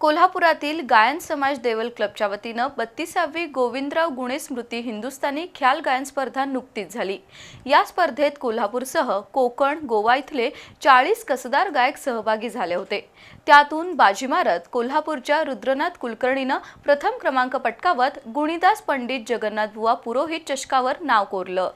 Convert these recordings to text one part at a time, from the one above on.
कोल्हापुरातील गायन समाज देवल क्लबच्या वतीनं बत्तीसावी गोविंदराव गुणे स्मृती हिंदुस्थानी ख्याल गायन स्पर्धा नुकतीच झाली. या स्पर्धेत कोल्हापूरसह कोकण गोवा इथले चाळीस कसदार गायक सहभागी झाले होते. त्यातून बाजी मारत कोल्हापूरच्या रुद्रनाथ कुलकर्णीनं प्रथम क्रमांक पटकावत गुणीदास पंडित जगन्नाथ बुवा पुरोहित चषकावर नाव कोरलं.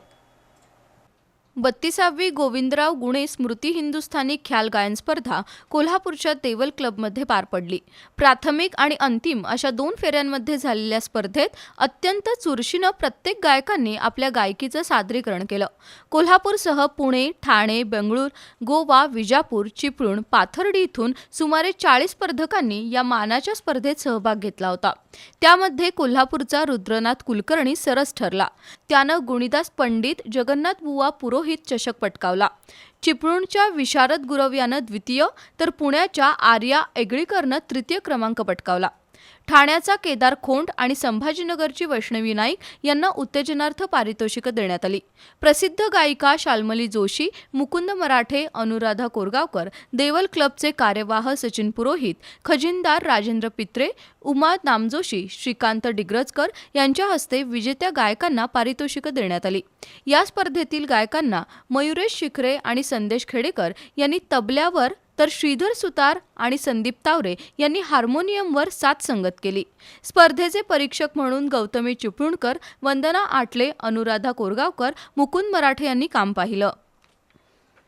बत्तीसावी गोविंदराव गुणे स्मृती हिंदुस्थानी ख्याल गायन स्पर्धा कोल्हापूरच्या देवल क्लबमध्ये पार पडली. प्राथमिक आणि अंतिम अशा दोन फेऱ्यांमध्ये झालेल्या स्पर्धेत अत्यंत चुरशीनं प्रत्येक गायकांनी आपल्या गायकीचं सादरीकरण केलं. कोल्हापूरसह पुणे ठाणे बेंगळूर गोवा विजापूर चिपळूण पाथर्डी इथून सुमारे चाळीस स्पर्धकांनी या मानाच्या स्पर्धेत सहभाग घेतला होता. त्यामध्ये कोल्हापूरचा रुद्रनाथ कुलकर्णी सरस ठरला. त्यानं गुणीदास पंडित जगन्नाथ बुवा पुरोहित चषक पटकावला. चिपळूणच्या विशारद गुरव यानं द्वितीय तर पुण्याच्या आर्या एगळीकरनं तृतीय क्रमांक पटकावला. ठाण्याचा केदार खोंड आणि संभाजीनगरची वैष्णवी नाईक यांना उत्तेजनार्थ पारितोषिकं देण्यात आली. प्रसिद्ध गायिका शाल्मली जोशी मुकुंद मराठे अनुराधा कोरगावकर देवल क्लबचे कार्यवाह सचिन पुरोहित खजिनदार राजेंद्र पित्रे उमा नामजोशी श्रीकांत डिग्रजकर यांच्या हस्ते विजेत्या गायकांना पारितोषिकं देण्यात आली. या स्पर्धेतील गायकांना मयुरेश शिखरे आणि संदेश खेडेकर यांनी तबल्यावर तर श्रीधर सुतार आणि संदीप तावरे यांनी हार्मोनियमवर सात संगत केली. स्पर्धेचे परीक्षक म्हणून गौतमी चिपळूणकर वंदना आटले अनुराधा कोरगावकर मुकुंद मराठे यांनी काम पाहिलं.